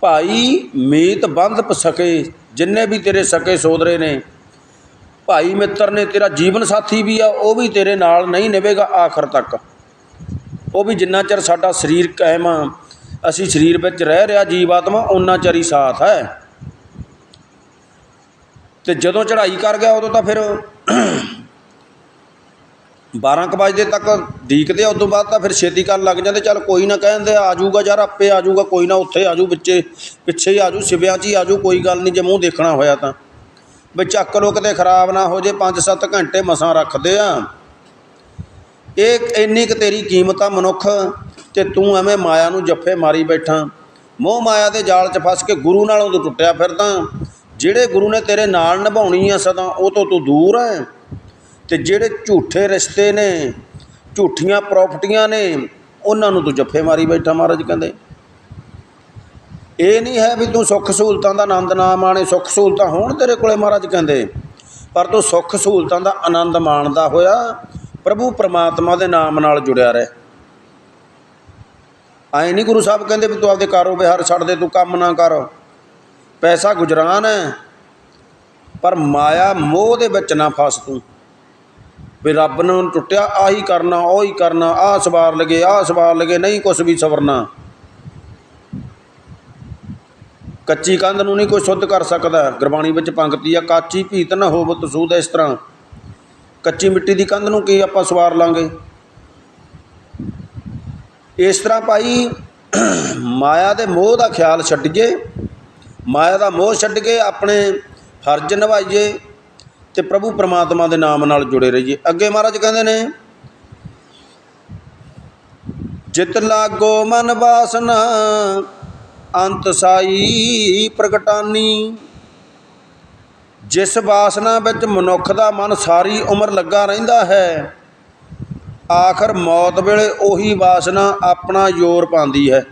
ਭਾਈ ਮੀਤ ਬੰਧ ਪਸਕੇ ਜਿੰਨੇ ਵੀ ਤੇਰੇ ਸਕੇ ਸੋਦਰੇ ਨੇ। ਭਾਈ ਮਿੱਤਰ ਨੇ ਤੇਰਾ ਜੀਵਨ ਸਾਥੀ ਵੀ ਆ, ਉਹ ਵੀ ਤੇਰੇ ਨਾਲ ਨਹੀਂ ਨਿਭੇਗਾ ਆਖਰ ਤੱਕ। ਉਹ ਵੀ ਜਿੰਨਾ ਚਿਰ ਸਾਡਾ ਸਰੀਰ ਕਾਇਮ ਆ, ਅਸੀਂ ਸਰੀਰ ਵਿੱਚ ਰਹਿ ਰਿਹਾ ਜੀਵ ਆਤਮਾ ਉਹਨਾਂ ਚਿਰ ਹੀ ਸਾਥ ਹੈ। ਤੇ ਜਦੋਂ ਚੜ੍ਹਾਈ ਕਰ ਗਿਆ, ਉਦੋਂ ਤਾਂ ਫਿਰ 12 ਕੁ ਵਜੇ ਤੱਕ ਡੀਕਦੇ ਆ, ਉਦੋਂ ਬਾਅਦ ਤਾਂ ਫਿਰ ਛੇਤੀ ਕਰਨ ਲੱਗ ਜਾਂਦੇ, ਚੱਲ ਕੋਈ ਨਾ ਕਹਿੰਦੇ ਆ ਜਾਊਗਾ ਯਾਰ, ਆਪੇ ਆ ਜਾਊਗਾ, ਕੋਈ ਨਾ ਉੱਥੇ ਆ ਜਾਊ, ਵਿੱਚੇ, ਪਿੱਛੇ ਹੀ ਆ ਜਾਊ, ਸਿਵਿਆਂ 'ਚ ਹੀ ਆ ਜਾਊ, ਕੋਈ ਗੱਲ ਨਹੀਂ, ਜੇ ਮੂੰਹ ਦੇਖਣਾ ਹੋਇਆ ਤਾਂ। ਵੀ ਚੱਕ ਲੋ ਕਿਤੇ ਖਰਾਬ ਨਾ ਹੋ ਜੇ 5-7 ਘੰਟੇ ਮਸਾਂ ਰੱਖਦੇ ਆ। ਇਹ ਇੰਨੀ ਕੁ ਤੇਰੀ ਕੀਮਤ ਆ ਮਨੁੱਖ, ਤੇ ਤੂੰ ਐਵੇਂ ਮਾਇਆ ਨੂੰ ਜੱਫੇ ਮਾਰੀ ਬੈਠਾ। ਮੋਹ ਮਾਇਆ ਦੇ ਜਾਲ 'ਚ ਫਸ ਕੇ ਗੁਰੂ ਨਾਲੋਂ ਤੂੰ ਟੁੱਟਿਆ ਫਿਰਦਾ। ਜਿਹੜੇ ਗੁਰੂ ਨੇ ਤੇਰੇ ਨਾਲ ਨਿਭਾਉਣੀ ਆ ਸਦਾ, ਉਹ ਤੋਂ ਤੂੰ ਦੂਰ ਹੈ ਤੇ ਜਿਹੜੇ ਝੂਠੇ ਰਿਸ਼ਤੇ ਨੇ, ਝੂਠੀਆਂ ਪ੍ਰਾਪਰਟੀਆਂ ਨੇ, ਉਹਨਾਂ ਨੂੰ ਤੂੰ ਜੱਫੇ ਮਾਰੀ ਬੈਠਾ ਮਹਾਰਾਜ ਕਹਿੰਦੇ। ਇਹ ਨਹੀਂ ਹੈ ਵੀ ਤੂੰ ਸੁੱਖ ਸਹੂਲਤਾਂ ਦਾ ਆਨੰਦ ਨਾ ਮਾਣੇ, ਸੁੱਖ ਸਹੂਲਤਾਂ ਹੋਣ ਤੇਰੇ ਕੋਲੇ ਮਹਾਰਾਜ ਕਹਿੰਦੇ। ਪਰ ਤੂੰ ਸੁੱਖ ਸਹੂਲਤਾਂ ਦਾ ਆਨੰਦ ਮਾਣਦਾ ਹੋਇਆ ਪ੍ਰਭੂ ਪਰਮਾਤਮਾ ਦੇ ਨਾਮ ਨਾਲ ਜੁੜਿਆ ਰਹਿ। ਐ ਨਹੀਂ ਗੁਰੂ ਸਾਹਿਬ ਕਹਿੰਦੇ ਵੀ ਤੂੰ ਆਪਦੇ ਕਾਰੋਬਾਰ ਛੱਡ ਦੇ, ਤੂੰ ਕੰਮ ਨਾ ਕਰ। ਪੈਸਾ ਗੁਜਰਾਨ ਹੈ, ਪਰ ਮਾਇਆ ਮੋਹ ਦੇ ਵਿੱਚ ਨਾ ਫਸ ਤੂੰ। ਵੀ ਰੱਬ ਨੂੰ ਟੁੱਟਿਆ, ਆਹੀ ਕਰਨਾ, ਉਹੀ ਕਰਨਾ, ਆਹ ਸਵਾਰ ਲਗੇ, ਆਹ ਸਵਾਰ ਲਗੇ, ਨਹੀਂ ਕੁਛ ਵੀ ਸਵਰਨਾ। ਕੱਚੀ ਕੰਧ ਨੂੰ ਨਹੀਂ ਕੋਈ ਸ਼ੁੱਧ ਕਰ ਸਕਦਾ। ਗੁਰਬਾਣੀ ਵਿੱਚ ਪੰਕਤੀ ਆ, ਕਾਚੀ ਭੀਤ ਨਾ ਹੋਵਤ ਸੂਦ ਇਸ ਤਰ੍ਹਾਂ। ਕੱਚੀ ਮਿੱਟੀ ਦੀ ਕੰਧ ਨੂੰ ਕੀ ਆਪਾਂ ਸਵਾਰ ਲਾਂਗੇ? ਇਸ ਤਰ੍ਹਾਂ ਭਾਈ, ਮਾਇਆ ਦੇ ਮੋਹ ਦਾ ਖਿਆਲ ਛੱਡੀਏ, ਮਾਇਆ ਦਾ ਮੋਹ ਛੱਡ ਕੇ ਆਪਣੇ ਫਰਜ਼ ਨਿਭਾਈਏ ਤੇ ਪ੍ਰਭੂ ਪਰਮਾਤਮਾ ਦੇ ਨਾਮ ਨਾਲ ਜੁੜੇ ਰਹੀਏ। ਅੱਗੇ ਮਹਾਰਾਜ ਕਹਿੰਦੇ ਨੇ, ਜਿਤ ਲਾਗੋ ਮਨ ਵਾਸਨਾ ਅੰਤ ਸਾਈ ਪ੍ਰਗਟਾਨੀ। ਜਿਸ ਵਾਸਨਾ ਵਿੱਚ ਮਨੁੱਖ ਦਾ ਮਨ ਸਾਰੀ ਉਮਰ ਲੱਗਾ ਰਹਿੰਦਾ ਹੈ, ਆਖਰ ਮੌਤ ਵੇਲੇ ਉਹੀ ਵਾਸਨਾ ਆਪਣਾ ਜ਼ੋਰ ਪਾਉਂਦੀ ਹੈ।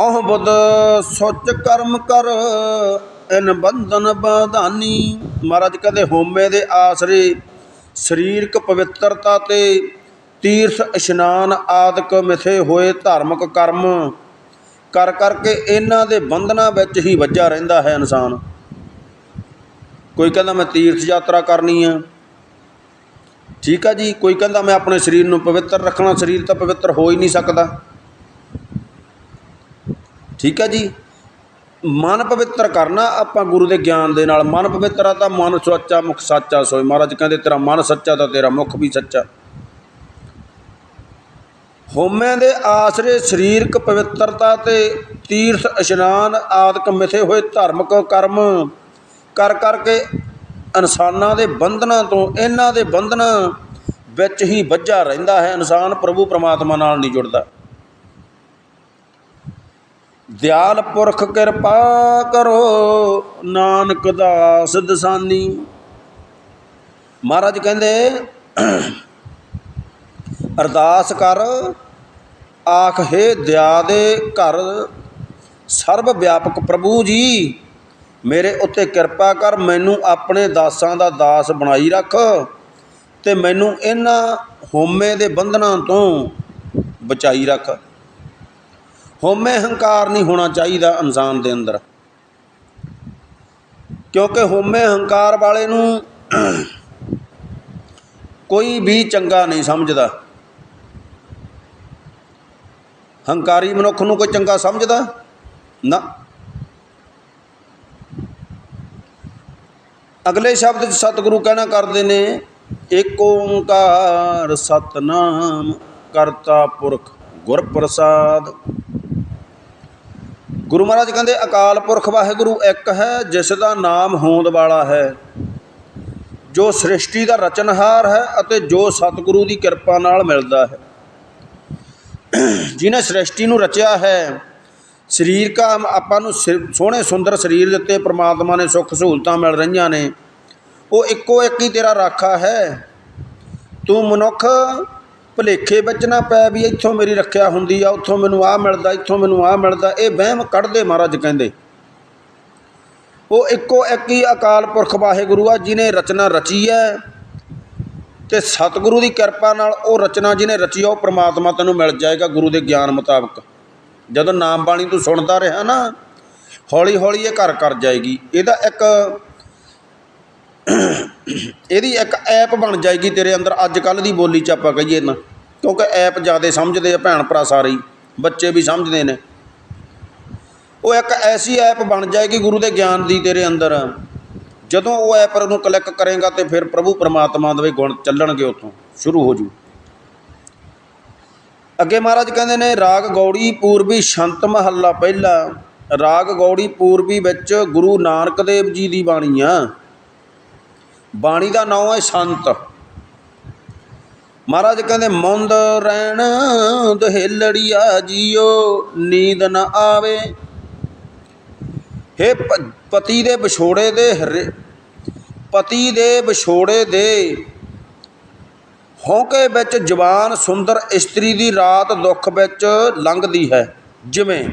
ਅਹ ਬੁੱਧ ਸੋਚ ਕਰਮ ਕਰ, ਇਨ ਬੰਧਨ ਬਾਧਾਨੀ। ਮਹਾਰਾਜ ਕਹਿੰਦੇ ਹੋਮੇ ਦੇ ਆਸਰੇ, ਸਰੀਰਕ ਪਵਿੱਤਰਤਾ ਤੇ ਤੀਰਥ, ਇਸ਼ਨਾਨ ਆਦਿਕ ਮਿਥੇ ਹੋਏ ਧਾਰਮਿਕ ਕਰਮ। ਕਰ ਕਰਕੇ ਇਹਨਾਂ ਦੇ ਬੰਧਨਾਂ ਵਿੱਚ ਹੀ ਵੱਜਾ ਰਹਿੰਦਾ ਹੈ ਇਨਸਾਨ। ਕੋਈ ਕਹਿੰਦਾ ਮੈਂ ਤੀਰਥ ਯਾਤਰਾ ਕਰਨੀ ਆ। ਠੀਕ ਆ ਜੀ, ਕੋਈ ਕਹਿੰਦਾ ਮੈਂ ਆਪਣੇ ਸਰੀਰ ਨੂੰ ਪਵਿੱਤਰ ਰੱਖਣਾ, ਸਰੀਰ ਤਾਂ ਪਵਿੱਤਰ ਹੋ ਹੀ ਨਹੀਂ ਸਕਦਾ। ਠੀਕ ਹੈ ਜੀ, ਮਨ ਪਵਿੱਤਰ ਕਰਨਾ ਆਪਾਂ ਗੁਰੂ ਦੇ ਗਿਆਨ ਦੇ ਨਾਲ। ਮਨ ਪਵਿੱਤਰ ਆ ਤਾਂ ਮਨ ਸੱਚਾ ਮੁਖ ਸੱਚਾ ਸੋਏ। ਮਹਾਰਾਜ ਕਹਿੰਦੇ, ਤੇਰਾ ਮਨ ਸੱਚਾ ਤਾਂ ਤੇਰਾ ਮੁਖ ਵੀ ਸੱਚਾ। ਹੋਮੇ ਦੇ ਆਸਰੇ ਸਰੀਰਕ ਪਵਿੱਤਰਤਾ ਤੇ ਤੀਰਥ ਇਸ਼ਨਾਨ ਆਦਿਕ ਮਿਥੇ ਹੋਏ ਧਾਰਮਿਕ ਕਰਮ ਕਰ ਕਰਕੇ ਇਨਸਾਨਾਂ ਦੇ ਬੰਧਨਾਂ ਤੋਂ ਇਹਨਾਂ ਦੇ ਬੰਧਨਾਂ ਵਿੱਚ ਹੀ ਵੱਜਾ ਰਹਿੰਦਾ ਹੈ। ਇਨਸਾਨ ਪ੍ਰਭੂ ਪਰਮਾਤਮਾ ਨਾਲ ਨਹੀਂ ਜੁੜਦਾ। ਦਿਆਲ ਪੁਰਖ ਕਿਰਪਾ ਕਰੋ, ਨਾਨਕ ਦਾਸ ਦਸਾਨੀ। ਮਹਾਰਾਜ ਕਹਿੰਦੇ ਅਰਦਾਸ ਕਰ। ਆਖ, ਹੈ ਦਇਆ ਦੇ ਘਰ, ਸਰਬ ਵਿਆਪਕ ਪ੍ਰਭੂ ਜੀ, ਮੇਰੇ ਉੱਤੇ ਕਿਰਪਾ ਕਰ, ਮੈਨੂੰ ਆਪਣੇ ਦਾਸਾਂ ਦਾ ਦਾਸ ਬਣਾਈ ਰੱਖ ਤੇ ਮੈਨੂੰ ਇਹਨਾਂ ਹੋਮੇ ਦੇ ਬੰਧਨਾਂ ਤੋਂ ਬਚਾਈ ਰੱਖ। ਹੋਮੇ ਹੰਕਾਰ ਨਹੀਂ ਹੋਣਾ ਚਾਹੀਦਾ ਇਨਸਾਨ ਦੇ ਅੰਦਰ, ਕਿਉਂਕਿ ਹੋਮੇ ਹੰਕਾਰ ਵਾਲੇ ਨੂੰ ਕੋਈ ਵੀ ਚੰਗਾ ਨਹੀਂ ਸਮਝਦਾ। ਹੰਕਾਰੀ ਮਨੁੱਖ ਨੂੰ ਕੋਈ ਚੰਗਾ ਸਮਝਦਾ? ਨਾ। ਅਗਲੇ ਸ਼ਬਦ ਚ ਸਤਿਗੁਰੂ ਕਹਿਣਾ ਕਰਦੇ ਨੇ ਏਕ ਓੰਕਾਰ ਸਤਨਾਮ ਕਰਤਾ ਪੁਰਖ ਗੁਰ ਪ੍ਰਸਾਦ ਗੁਰੂ ਮਹਾਰਾਜ ਕਹਿੰਦੇ, ਅਕਾਲ ਪੁਰਖ ਵਾਹਿਗੁਰੂ ਇੱਕ ਹੈ, ਜਿਸ ਦਾ ਨਾਮ ਹੋਂਦ ਵਾਲਾ ਹੈ। ਜੋ ਸ੍ਰਿਸ਼ਟੀ ਦਾ ਰਚਨਹਾਰ ਹੈ ਅਤੇ ਜੋ ਸਤਿਗੁਰੂ ਦੀ ਕਿਰਪਾ ਨਾਲ ਮਿਲਦਾ ਹੈ। ਜਿਹਨੇ ਸ੍ਰਿਸ਼ਟੀ ਨੂੰ ਰਚਿਆ ਹੈ, ਸਰੀਰ ਕਾ ਆਪਾਂ ਨੂੰ ਸਿਰ- ਸੋਹਣੇ ਸੁੰਦਰ ਸਰੀਰ ਦਿੱਤੇ, ਪ੍ਰਮਾਤਮਾ ਨੇ ਸੁੱਖ ਸਹੂਲਤਾਂ ਮਿਲ ਰਹੀਆਂ ਨੇ। ਉਹ ਇੱਕੋ ਇੱਕ ਹੀ ਤੇਰਾ ਰਾਖਾ ਹੈ। ਤੂੰ ਮਨੁੱਖ ਭੁਲੇਖੇ ਵਿੱਚ ਨਾ ਪੈ ਵੀ ਇੱਥੋਂ ਮੇਰੀ ਰੱਖਿਆ ਹੁੰਦੀ ਆ, ਉੱਥੋਂ ਮੈਨੂੰ ਆਹ ਮਿਲਦਾ, ਇੱਥੋਂ ਮੈਨੂੰ ਆਹ ਮਿਲਦਾ, ਇਹ ਵਹਿਮ ਕੱਢਦੇ ਮਹਾਰਾਜ ਕਹਿੰਦੇ। ਉਹ ਇੱਕੋ ਇੱਕ ਹੀ ਅਕਾਲ ਪੁਰਖ ਵਾਹਿਗੁਰੂ ਆ ਜਿਨੇ ਰਚਨਾ ਰਚੀ ਹੈ। ਅਤੇ ਸਤਿਗੁਰੂ ਦੀ ਕਿਰਪਾ ਨਾਲ ਉਹ ਰਚਨਾ ਜਿਹਨੇ ਰਚੀ ਆ, ਉਹ ਪਰਮਾਤਮਾ ਤੈਨੂੰ ਮਿਲ ਜਾਏਗਾ ਗੁਰੂ ਦੇ ਗਿਆਨ ਮੁਤਾਬਕ। ਜਦੋਂ ਨਾਮ ਬਾਣੀ ਤੂੰ ਸੁਣਦਾ ਰਿਹਾ ਨਾ ਹੌਲੀ ਹੌਲੀ ਇਹ ਘਰ ਕਰ ਜਾਏਗੀ। ਇਹਦਾ ਇੱਕ ਇਹਦੀ ਇੱਕ ਐਪ ਬਣ ਜਾਏਗੀ ਤੇਰੇ ਅੰਦਰ। ਅੱਜ ਕੱਲ ਦੀ ਬੋਲੀ ਚ ਆਪਾਂ ਕਹੀਏ ਨਾ ਕਿਉਂਕਿ ਐਪ ਜ਼ਿਆਦਾ ਸਮਝਦੇ ਆ ਭੈਣ ਭਰਾ ਸਾਰੇ ਹੀ, ਬੱਚੇ ਵੀ ਸਮਝਦੇ ਨੇ। ਉਹ ਇੱਕ ਐਸੀ ਐਪ ਬਣ ਜਾਏਗੀ ਗੁਰੂ ਦੇ ਗਿਆਨ ਦੀ ਤੇਰੇ ਅੰਦਰ। ਜਦੋਂ ਉਹ ਐਪ ਨੂੰ ਕਲਿੱਕ ਕਰੇਗਾ ਤੇ ਫਿਰ ਪ੍ਰਭੂ ਪਰਮਾਤਮਾ ਦੇ ਗੁਣ ਚੱਲਣਗੇ ਉੱਥੋਂ, ਸ਼ੁਰੂ ਹੋ ਜੂ। ਅੱਗੇ ਮਹਾਰਾਜ ਕਹਿੰਦੇ ਨੇ, ਰਾਗ ਗੌੜੀ ਪੂਰਬੀ ਸ਼ੰਤ ਮਹੱਲਾ ਪਹਿਲਾ, ਰਾਗ ਗੌੜੀ ਪੂਰਬੀ ਵਿੱਚ ਗੁਰੂ ਨਾਨਕ ਦੇਵ ਜੀ ਦੀ ਬਾਣੀ ਆ। ਬਾਣੀ ਦਾ ਨਾਮ ਹੈ ਸੰਤ। ਮਹਾਰਾਜ ਕਹਿੰਦੇ, ਮੁੰਦ ਰਹਿਣ ਦਹੇਲੜੀਆ ਜੀਓ, ਨੀਂਦ ਨਾ ਆਵੇ। ਹੇ ਪਤੀ ਦੇ ਵਿਛੋੜੇ ਦੇ ਹਰੇ- ਪਤੀ ਦੇ ਵਿਛੋੜੇ ਦੇ ਹੌਕੇ ਵਿੱਚ ਜਵਾਨ ਸੁੰਦਰ ਇਸਤਰੀ ਦੀ ਰਾਤ ਦੁੱਖ ਵਿੱਚ ਲੰਘਦੀ ਹੈ। ਜਿਵੇਂ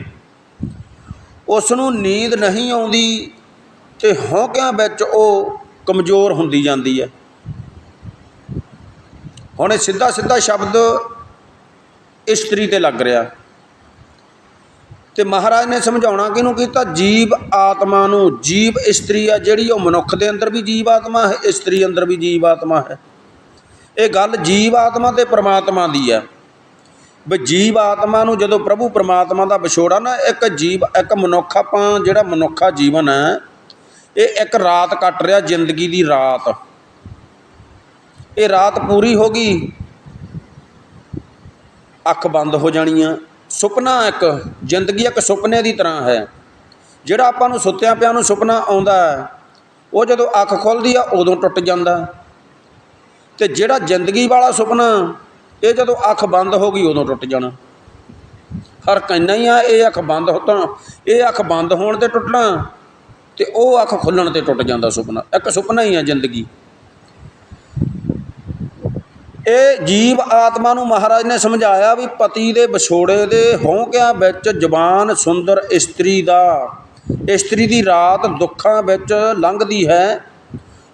ਉਸ ਨੂੰ ਨੀਂਦ ਨਹੀਂ ਆਉਂਦੀ ਤੇ ਹੌਕਿਆਂ ਵਿੱਚ ਉਹ ਕਮਜ਼ੋਰ ਹੁੰਦੀ ਜਾਂਦੀ ਹੈ। ਹੁਣ ਇਹ ਸਿੱਧਾ ਸਿੱਧਾ ਸ਼ਬਦ ਇਸਤਰੀ ਤੇ ਲੱਗ ਰਿਹਾ। ਤੇ ਮਹਾਰਾਜ ਨੇ ਸਮਝਾਉਣਾ ਕਿਹਨੂੰ ਕੀਤਾ? ਜੀਵ ਆਤਮਾ ਨੂੰ। ਜੀਵ ਇਸਤਰੀ ਆ ਜਿਹੜੀ ਉਹ ਮਨੁੱਖ ਦੇ ਅੰਦਰ ਵੀ ਜੀਵ ਆਤਮਾ ਹੈ, ਇਸਤਰੀ ਅੰਦਰ ਵੀ ਜੀਵ ਆਤਮਾ ਹੈ। ਇਹ ਗੱਲ ਜੀਵ ਆਤਮਾ ਤੇ ਪ੍ਰਮਾਤਮਾ ਦੀ ਹੈ ਵੀ ਜੀਵ ਆਤਮਾ ਨੂੰ ਜਦੋਂ ਪ੍ਰਭੂ ਪ੍ਰਮਾਤਮਾ ਦਾ ਵਿਛੋੜਾ ਨਾ, ਇੱਕ ਜੀਵ, ਇੱਕ ਮਨੁੱਖ ਆਪਾਂ ਜਿਹੜਾ ਮਨੁੱਖਾ ਜੀਵਨ ਹੈ, ਇਹ ਇੱਕ ਰਾਤ ਕੱਟ ਰਿਹਾ, ਜ਼ਿੰਦਗੀ ਦੀ ਰਾਤ। ਇਹ ਰਾਤ ਪੂਰੀ ਹੋ ਗਈ। ਅੱਖ ਬੰਦ ਹੋ ਜਾਣੀ ਆ ਸੁਪਨਾ ਇੱਕ ਜ਼ਿੰਦਗੀ ਇੱਕ ਸੁਪਨੇ ਦੀ ਤਰ੍ਹਾਂ ਹੈ। ਜਿਹੜਾ ਆਪਾਂ ਨੂੰ ਸੁੱਤਿਆਂ ਪਿਆਂ ਨੂੰ ਸੁਪਨਾ ਆਉਂਦਾ ਹੈ, ਉਹ ਜਦੋਂ ਅੱਖ ਖੁੱਲਦੀ ਆ ਉਦੋਂ ਟੁੱਟ ਜਾਂਦਾ। ਤੇ ਜਿਹੜਾ ਜ਼ਿੰਦਗੀ ਵਾਲਾ ਸੁਪਨਾ ਇਹ ਜਦੋਂ ਅੱਖ ਬੰਦ ਹੋ ਗਈ ਉਦੋਂ ਟੁੱਟ ਜਾਣਾ। ਹਰ ਕਹਿੰਦਾ ਹੀ ਆ ਇਹ ਅੱਖ ਬੰਦ ਹੋ ਤਾਂ ਇਹ ਅੱਖ ਬੰਦ ਹੋਣ ਤੇ ਟੁੱਟਣਾ ਤੇ ਉਹ ਅੱਖ ਖੁੱਲਣ ਤੇ ਟੁੱਟ ਜਾਂਦਾ ਸੁਪਨਾ। ਇੱਕ ਸੁਪਨਾ ਹੀ ਆ ਜ਼ਿੰਦਗੀ। ਇਹ ਜੀਵ ਆਤਮਾ ਨੂੰ ਮਹਾਰਾਜ ਨੇ ਸਮਝਾਇਆ ਵੀ ਪਤੀ ਦੇ ਵਿਛੋੜੇ ਦੇ ਹੌਂਕਿਆਂ ਵਿੱਚ ਜਵਾਨ ਸੁੰਦਰ ਇਸਤਰੀ ਦਾ, ਇਸਤਰੀ ਦੀ ਰਾਤ ਦੁੱਖਾਂ ਵਿੱਚ ਲੰਘਦੀ ਹੈ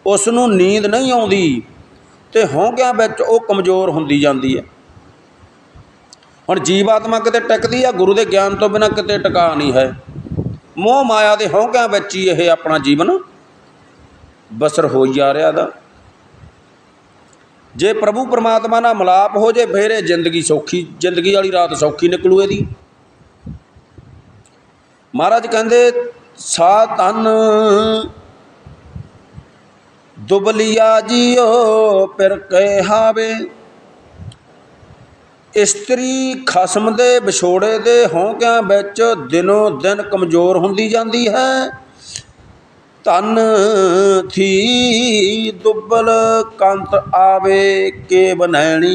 ਉਸ ਨੂੰ ਨੀਂਦ ਨਹੀਂ ਆਉਂਦੀ ਤੇ ਹੌਂਕਿਆਂ ਵਿੱਚ ਉਹ ਕਮਜ਼ੋਰ ਹੁੰਦੀ ਜਾਂਦੀ ਹੈ। ਹੁਣ ਜੀਵ ਆਤਮਾ ਕਿਤੇ ਟਿਕਦੀ ਆ, ਗੁਰੂ ਦੇ ਗਿਆਨ ਤੋਂ ਬਿਨਾਂ ਕਿਤੇ ਟਿਕਾ ਨਹੀਂ ਹੈ। ਮੋਹ ਮਾਇਆ ਦੇ ਹੌਂਕਿਆਂ ਵਿੱਚ ਹੀ ਇਹ ਆਪਣਾ ਜੀਵਨ ਬਸਰ ਹੋਈ ਜਾ ਰਿਹਾ ਦਾ। ਜੇ ਪ੍ਰਭੂ ਪਰਮਾਤਮਾ ਨਾਲ ਮਿਲਾਪ ਹੋ ਜੇ, ਫਿਰ ਇਹ ਜ਼ਿੰਦਗੀ ਸੌਖੀ, ਜ਼ਿੰਦਗੀ ਵਾਲੀ ਰਾਤ ਸੌਖੀ ਨਿਕਲੂ ਇਹਦੀ। ਮਹਾਰਾਜ ਕਹਿੰਦੇ ਸਾ ਤਨ ਦੁਬਲੀਆ ਜੀਓ ਪਿਰ ਕਹਿ ਹਾਵੇ ਇਸਤਰੀ ਖਸਮ ਦੇ ਵਿਛੋੜੇ ਦੇ ਹੌਂਕਿਆਂ ਵਿੱਚ ਦਿਨੋ ਦਿਨ ਕਮਜ਼ੋਰ ਹੁੰਦੀ ਜਾਂਦੀ ਹੈ। ਧਨ ਥੀ ਦੁੱਬਲ ਕੰਤ ਆਵੇ ਕੇ ਬਨੈਣੀ।